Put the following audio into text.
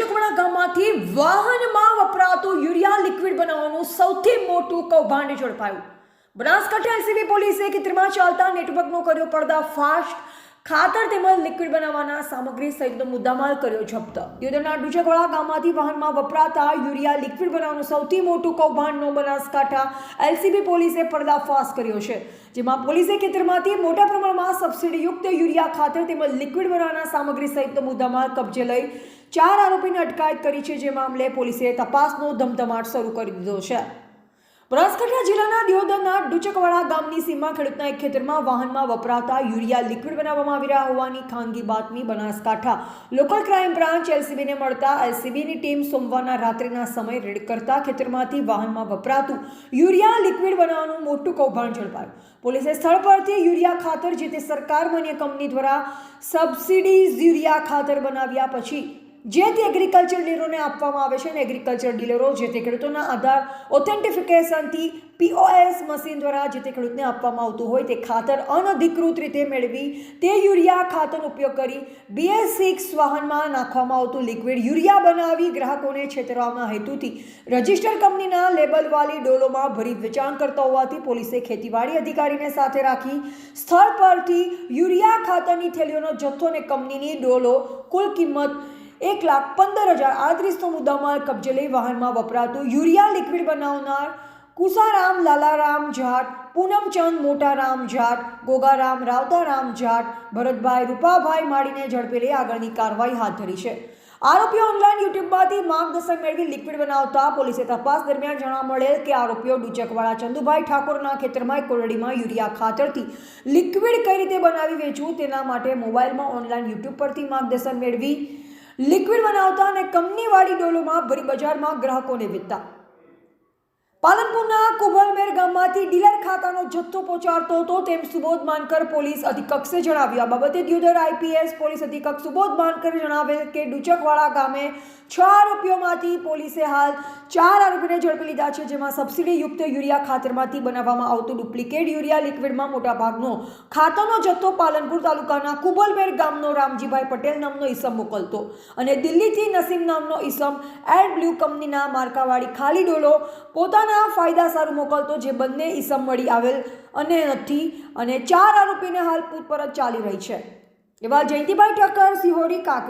ડુચકવાડા ગામમાંથી વાહનમાં વપરાતું યુરિયા લિક્વિડ બનાવવાનું સૌથી મોટું કૌભાંડ ઝડપાયું. બનાસકાંઠા એલસીબી પોલીસે ખેતરમાં ચાલતા નેટવર્કનો કર્યો પર્દાફાશ ખાતર તેમજ લિક્વિડ બનાવવાના સામગ્રી સહિતનો મુદ્દામાલ કર્યો જપ્ત. દિયોદરના ડુચકવાડા ગામમાંથી વાહનમાં વપરાતા યુરિયા લિક્વિડ બનાવવાનું સૌથી મોટું કૌભાંડનો બનાસકાંઠા એલસીબી પોલીસે પર્દાફાશ કર્યો છે, જેમાં પોલીસે ખેતરમાંથી મોટા પ્રમાણમાં સબસિડીયુક્ત યુરિયા ખાતર તેમજ લિક્વિડ બનાવવાના સામગ્રી સહિતનો મુદ્દામાલ કબજે લઈ ચાર આરોપીને અટકાયત કરી છે, જે મામલે પોલીસે તપાસનો ધમધમાટ શરૂ કરી દીધો છે. બનાસકાંઠા જિલ્લાના દિયોદરના ડુચકવાડા ગામની સીમા ખેડૂતના એક ખેતરમાં વાહનમાં વપરાતા યુરિયા લિક્વિડ બનાવવામાં આવી રહ્યા હોવાની ખાનગી બાતમી બનાસકાંઠા. લોકલ ક્રાઇમ બ્રાન્ચ એલસીબીને મળતા એલસીબીની ટીમ સોમવારના રાત્રિના સમય રેડ કરતા ખેતરમાંથી વાહનમાં વપરાતું યુરિયા લિક્વિડ બનાવવાનું મોટું કૌભાંડ ઝડપાયું. પોલીસે સ્થળ પરથી યુરિયા ખાતર જે તે સરકાર માન્ય કંપની દ્વારા સબસિડીઝ યુરિયા ખાતર બનાવ્યા પછી જે તે એગ્રીકલ્ચર ડીલરોને આપવામાં આવે છે અને એગ્રીકલ્ચર ડીલરો જે તે ખેડૂતોના આધાર ઓથેન્ટિફિકેશનથી પીઓએસ મશીન દ્વારા જે તે ખેડૂતને આપવામાં આવતું હોય તે ખાતર અનધિકૃત રીતે મેળવી તે યુરિયા ખાતરનો ઉપયોગ કરી બીએસ સિક્સ વાહનમાં નાખવામાં આવતું લિક્વિડ યુરિયા બનાવી ગ્રાહકોને છેતરવાના હેતુથી રજિસ્ટર કંપનીના લેબલવાળી ડોલોમાં ભરી વેચાણ કરતા હોવાથી પોલીસે ખેતીવાડી અધિકારીને સાથે રાખી સ્થળ પરથી યુરિયા ખાતરની થેલીઓનો જથ્થો અને કંપનીની ડોલો કુલ કિંમત એક લાખ પંદર હજાર આડત્રીસનો મુદ્દામાલ કબજે લઈ વાહનમાં વપરાતું યુરિયા લિક્વિડ બનાવનાર કુસારામ લાલારામ જાટ, પૂનમચંદ મોટારામ જાટ, ગોગારામ રાવતારામ જાટ, ભરતભાઈ રૂપાભાઈ માળીને ઝડપી લઈ આગળની કાર્યવાહી હાથ ધરી છે. આરોપીઓ ઓનલાઈન યુટ્યુબમાંથી માર્ગદર્શન મેળવી લિક્વિડ બનાવતા પોલીસે તપાસ દરમિયાન જાણવા મળેલ કે આરોપીઓ ડુચકવાળા ચંદુભાઈ ઠાકોરના ખેતરમાં કોરડીમાં યુરિયા ખાતરથી લિક્વિડ કઈ રીતે બનાવી વેચવું તેના માટે મોબાઈલમાં ઓનલાઈન યુટ્યુબ પરથી માર્ગદર્શન મેળવી લિક્વિડ બનાવતા અને કંપનીવાળી ડોલોમાં ભરી બજારમાં ગ્રાહકોને વેચતા પાલનપુરના કુભલમેર ગામમાંથી ડીલર ખાતાનો જથ્થો પહોંચાડતો હતો તેમ સુબોધ માનકર પોલીસ અધિકક્ષે જણાવ્યું. આ બાબતે દિયોદર આઈપીએસ પોલીસ અધિકક્ષ સુબોધ માનકરે જણાવેલ કે ડુચકવાડા ગામે છ આરોપીઓમાંથી પોલીસે હાલ ચાર આરોપીને ઝડપી લીધા છે, જેમાં સબસિડીયુક્ત યુરિયા ખાતરમાંથી બનાવવામાં આવતું ડુપ્લિકેટ યુરિયા લિક્વિડમાં મોટાભાગનો ખાતરનો જથ્થો પાલનપુર તાલુકાના કુબલમેર ગામનો રામજીભાઈ પટેલ નામનો ઈસમ મોકલતો અને દિલ્હીથી નસીમ નામનો ઈસમ એડ બ્લુ કંપનીના માર્કાવાળી ખાલી ડોલો પોતાના ફાયદા સારું મોકલતો જે બંને ઈસમ મળી આવેલ અને નથી અને ચાર આરોપીને હાલ પૂછપરછ ચાલી રહી છે. એવા જયંતિભાઈ ઠક્કર, સિહોરી કાંકરે